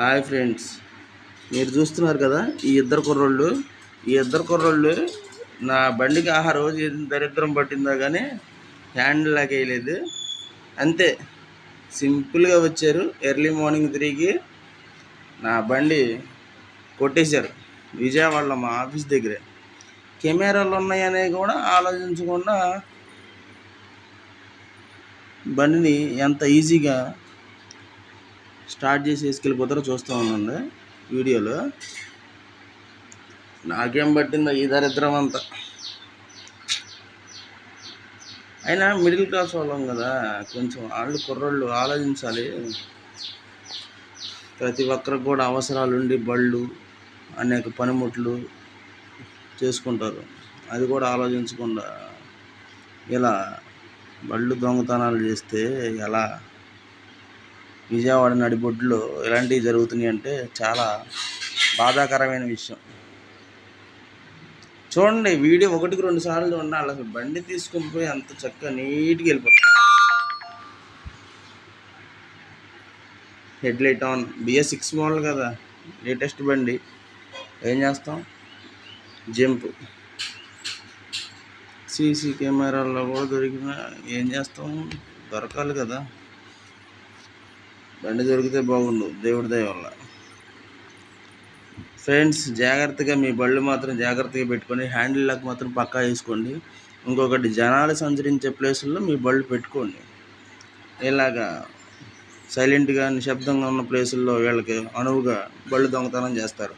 Hi friends. మీరు చూస్తున్నారు కదా ఈ ఇద్దరు కుర్రోళ్ళు. ఈ ఇద్దరు కుర్రోళ్ళు నా బండికి ఆహా రోజు దరిద్రం పట్టిందా కానీ హ్యాండిల్ లాగేయలేదు అంతే. సింపుల్గా వచ్చారు. ఎర్లీ మార్నింగ్ త్రీకి నా బండి కొట్టేశారు. విజయవాడలో మా ఆఫీస్ దగ్గరే. కెమెరాలు ఉన్నాయనే కూడా ఆలోచించకుండా బండిని ఎంత ఈజీగా స్టార్ట్ చేసి వేసుకెళ్ళిపోతారో చూస్తూ ఉండండి వీడియోలో. నాకేం పట్టిందో ఈ దరిద్రం అంతా. అయినా మిడిల్ క్లాస్ వాళ్ళం కదా కొంచెం వాళ్ళు కుర్రోళ్ళు ఆలోచించాలి. ప్రతి ఒక్కరికి కూడా అవసరాలు ఉండి బళ్ళు అనేక పనిముట్లు చేసుకుంటారు. అది కూడా ఆలోచించకుండా ఇలా బళ్ళు దొంగతనాలు చేస్తే ఎలా విజయవాడ నడిబొడ్డులో ఇలాంటివి జరుగుతున్నాయి అంటే చాలా బాధాకరమైన విషయం. చూడండి వీడియో ఒకటికి రెండు సార్లు ఉండాలి అసలు బండి తీసుకుని పోయి అంత చక్కగా నీట్గా వెళ్ళిపోతుంది headlight on. BS six model కదా లేటెస్ట్ బండి. ఏం చేస్తాం? జంప్. సీసీ కెమెరాల్లో కూడా దొరికిన ఏం చేస్తాం? దొరకాలి కదా. బండి దొరికితే బాగుండు దేవుడి దయ వల్ల. ఫ్రెండ్స్ జాగ్రత్తగా మీ బళ్ళు మాత్రం జాగ్రత్తగా పెట్టుకొని హ్యాండిల్ లాక్ మాత్రం పక్కా వేసుకోండి. ఇంకొకటి జనాలు సంచరించే ప్లేసుల్లో మీ బళ్ళు పెట్టుకోండి. ఇలాగా సైలెంట్గా నిశ్శబ్దంగా ఉన్న ప్లేసుల్లో వీళ్ళకి అనువుగా బళ్ళు దొంగతనం చేస్తారు.